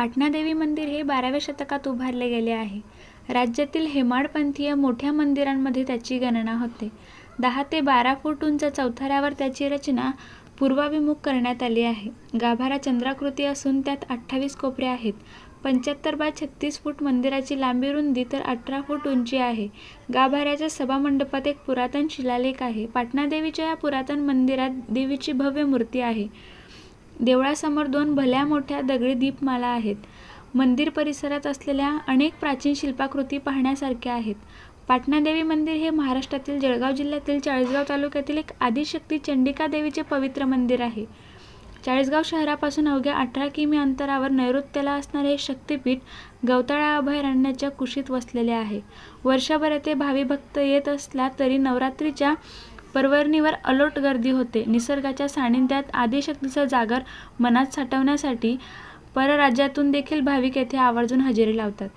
पाटणादेवी मंदिर हे बाराव्या शतकात उभारले गेले आहे. राज्यातील हेमाडपंथीय मोठ्या मंदिरांमध्ये त्याची गणना होते. दहा ते बारा फूट उंच चौथऱ्यावर त्याची रचना पूर्वाभिमुख करण्यात आली आहे. गाभारा चंद्राकृती असून त्यात अठ्ठावीस कोपरे आहेत. पंच्याहत्तर बाय छत्तीस फूट मंदिराची लांबी रुंदी तर अठरा फूट उंची आहे. गाभाऱ्याच्या सभामंडपात एक पुरातन शिलालेख आहे. पाटणादेवीच्या या पुरातन मंदिरात देवीची भव्य मूर्ती आहे. देवळासमोर दोन भल्या मोठ्या दगडी दीपमाला आहेत. मंदिर परिसरात असलेल्या अनेक प्राचीन शिल्पाकृती पाहण्यासारख्या आहेत. पाटणादेवी मंदिर हे महाराष्ट्रातील जळगाव जिल्ह्यातील चाळीसगाव तालुक्यातील एक आदिशक्ती चंडिका देवीचे पवित्र मंदिर आहे. चाळीसगाव शहरापासून अवघ्या अठरा किमी अंतरावर नैऋत्यला असणारे हे शक्तिपीठ गवताळा अभयारण्याच्या कुशीत वसलेले आहे. वर्षभर येथे भावी भक्त येत असला तरी नवरात्रीच्या पर्वणीवर अलोट गर्दी होते. निसर्गाच्या सानिध्यात आदिशक्तीचा जागर मनात साठवण्यासाठी परराज्यातून देखील भाविक येथे आवर्जून हजेरी लावतात.